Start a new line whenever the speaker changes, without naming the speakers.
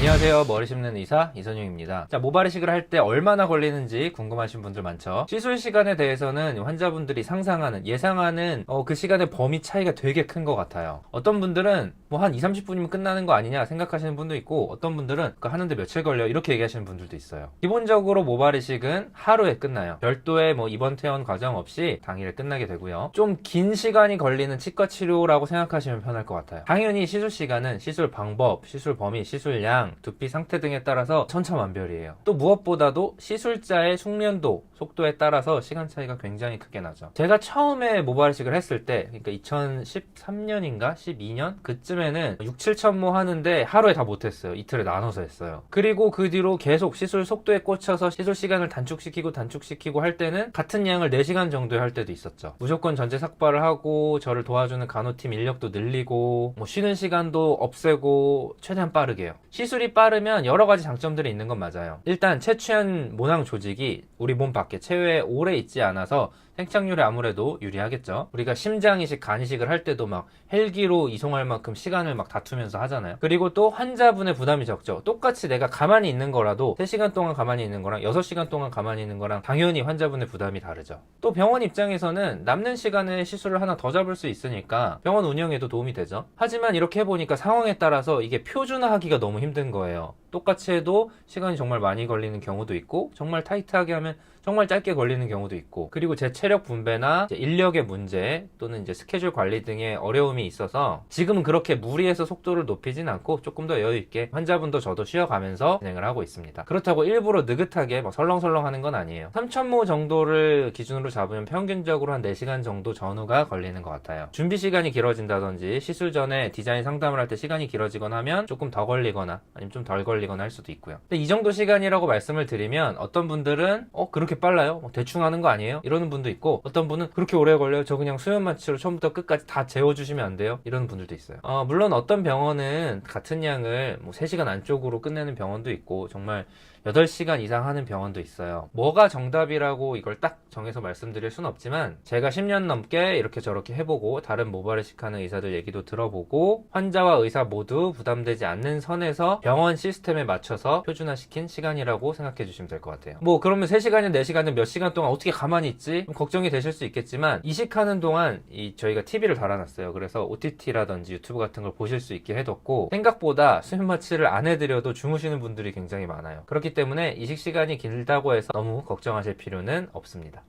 안녕하세요. 머리 심는 의사 이선용입니다. 자, 모발이식을 할 때 얼마나 걸리는지 궁금하신 분들 많죠. 시술 시간에 대해서는 환자분들이 상상하는, 예상하는 어, 그 시간의 범위 차이가 되게 큰 것 같아요. 어떤 분들은 뭐 한 2, 30분이면 끝나는 거 아니냐 생각하시는 분도 있고 어떤 분들은 그거 하는데 며칠 걸려 이렇게 얘기하시는 분들도 있어요. 기본적으로 모발이식은 하루에 끝나요. 별도의 뭐 입원 퇴원 과정 없이 당일에 끝나게 되고요. 좀 긴 시간이 걸리는 치과 치료라고 생각하시면 편할 것 같아요. 당연히 시술 시간은 시술 방법, 시술 범위, 시술 양, 두피 상태 등에 따라서 천차만별이에요. 또 무엇보다도 시술자의 숙련도, 속도에 따라서 시간 차이가 굉장히 크게 나죠. 제가 처음에 모발이식을 했을 때, 그러니까 2013년인가 12년 그쯤에는 6, 7천 모 하는데 하루에 다 못했어요. 이틀에 나눠서 했어요. 그리고 그 뒤로 계속 시술 속도에 꽂혀서 시술 시간을 단축시키고 단축시키고 할 때는 같은 양을 4시간 정도에 할 때도 있었죠. 무조건 전체 삭발을 하고 저를 도와주는 간호팀 인력도 늘리고 뭐 쉬는 시간도 없애고 최대한 빠르게요. 시술 이 빠르면 여러 가지 장점들이 있는 건 맞아요. 일단 채취한 모낭 조직이 우리 몸 밖에 체외에 오래 있지 않아서 생착률에 아무래도 유리하겠죠. 우리가 심장 이식, 간 이식을 할 때도 막 헬기로 이송할 만큼 시간을 막 다투면서 하잖아요. 그리고 또 환자분의 부담이 적죠. 똑같이 내가 가만히 있는 거라도 3시간 동안 가만히 있는 거랑 6시간 동안 가만히 있는 거랑 당연히 환자분의 부담이 다르죠. 또 병원 입장에서는 남는 시간에 시술을 하나 더 잡을 수 있으니까 병원 운영에도 도움이 되죠. 하지만 이렇게 해보니까 상황에 따라서 이게 표준화하기가 너무 힘든 거예요. 똑같이 해도 시간이 정말 많이 걸리는 경우도 있고 정말 타이트하게 하면 정말 짧게 걸리는 경우도 있고 그리고 제 체력 분배나 인력의 문제 또는 이제 스케줄 관리 등의 어려움이 있어서 지금은 그렇게 무리해서 속도를 높이진 않고 조금 더 여유 있게 환자분도 저도 쉬어가면서 진행을 하고 있습니다. 그렇다고 일부러 느긋하게 막 설렁설렁 하는 건 아니에요. 3천모 정도를 기준으로 잡으면 평균적으로 한 4시간 정도 전후가 걸리는 것 같아요. 준비 시간이 길어진다든지 시술 전에 디자인 상담을 할 때 시간이 길어지거나 하면 조금 더 걸리거나 아니면 좀 덜 걸리거나 할 수도 있고요. 근데 이 정도 시간이라고 말씀을 드리면 어떤 분들은 어 그렇게 빨라요? 뭐 대충 하는 거 아니에요? 이러는 분도 있고 어떤 분은 그렇게 오래 걸려요? 저 그냥 수면 마취로 처음부터 끝까지 다 재워주시면 안 돼요? 이런 분들도 있어요. 어, 물론 어떤 병원은 같은 양을 뭐 3시간 안쪽으로 끝내는 병원도 있고 정말 8시간 이상 하는 병원도 있어요. 뭐가 정답이라고 이걸 딱 정해서 말씀드릴 순 없지만 제가 10년 넘게 이렇게 저렇게 해보고 다른 모발이식 하는 의사들 얘기도 들어보고 환자와 의사 모두 부담되지 않는 선에서 병원 시스템 에 맞춰서 표준화시킨 시간이라고 생각해 주시면 될 것 같아요. 뭐 그러면 3시간이면 4시간이면 몇 시간 동안 어떻게 가만히 있지? 좀 걱정이 되실 수 있겠지만 이식하는 동안 이 저희가 TV를 달아놨어요. 그래서 OTT라든지 유튜브 같은 걸 보실 수 있게 해뒀고 생각보다 수면 마취를 안 해드려도 주무시는 분들이 굉장히 많아요. 그렇기 때문에 이식 시간이 길다고 해서 너무 걱정하실 필요는 없습니다.